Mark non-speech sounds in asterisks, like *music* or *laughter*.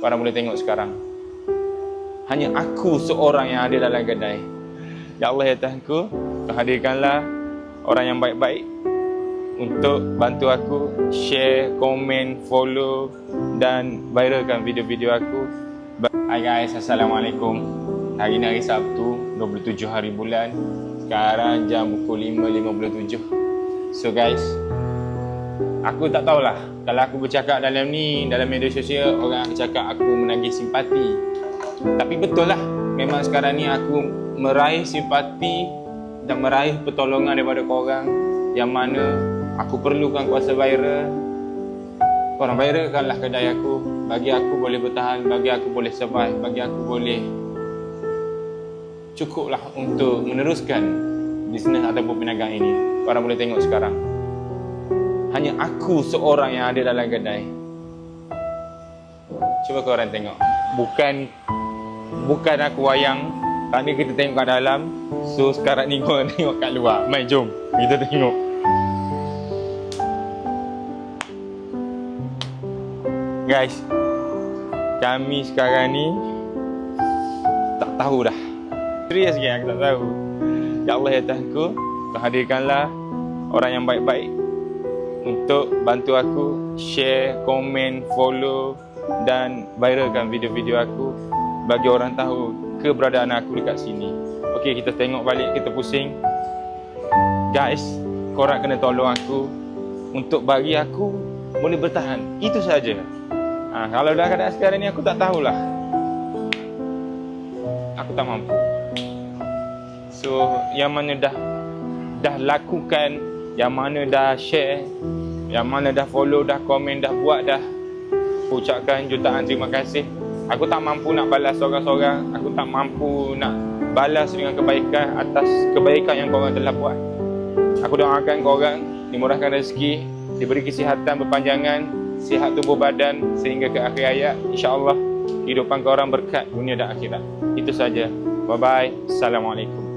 Korang boleh tengok sekarang. Hanya aku seorang yang ada dalam kedai. Ya Allah ya Tuhanku, Kau hadirkanlah orang yang baik-baik untuk bantu aku share, komen, follow dan viralkan video-video aku. Hai guys, Assalamualaikum. Hari ni hari Sabtu, 27 hari bulan. Sekarang jam pukul 5.57. So guys, aku tak tahulah kalau aku bercakap dalam ni, dalam media sosial, orang akan cakap aku menagih simpati. Tapi betul lah, memang sekarang ni aku meraih simpati dan meraih pertolongan daripada korang yang mana aku perlukan kuasa viral. Korang viralkanlah kedai aku. Bagi aku boleh bertahan, bagi aku boleh survive, bagi aku boleh cukuplah untuk meneruskan bisnes ataupun perniagaan ini. Korang boleh tengok sekarang. Hanya aku seorang yang ada dalam kedai. Cuba korang tengok. Bukan bukan aku wayang. Tadi kita tengok kat dalam. So sekarang ni korang *laughs* tengok kat luar. Mai jom. Kita tengok. Guys. Kami sekarang ni tak tahu dah. Serius ke aku tak tahu. Ya Allah ya Tuhanku, Kau hadirkanlah orang yang baik-baik untuk bantu aku share, komen, follow dan viralkan video-video aku bagi orang tahu keberadaan aku dekat sini. Okey, kita tengok balik, kita pusing. Guys, korang kena tolong aku untuk bagi aku boleh bertahan. Itu saja. Ha, kalau dah keadaan sekarang ni aku tak tahulah. Aku tak mampu. So, yang mana dah dah lakukan, yang mana dah share, yang mana dah follow, dah komen, dah buat dah ucapkan jutaan terima kasih. Aku tak mampu nak balas seorang-seorang. Aku tak mampu nak balas dengan kebaikan atas kebaikan yang korang telah buat. Aku doakan korang dimurahkan rezeki, diberi kesihatan berpanjangan, sihat tubuh badan sehingga ke akhir hayat. InsyaAllah kehidupan korang berkat dunia dan akhirat. Itu saja. Bye-bye. Assalamualaikum.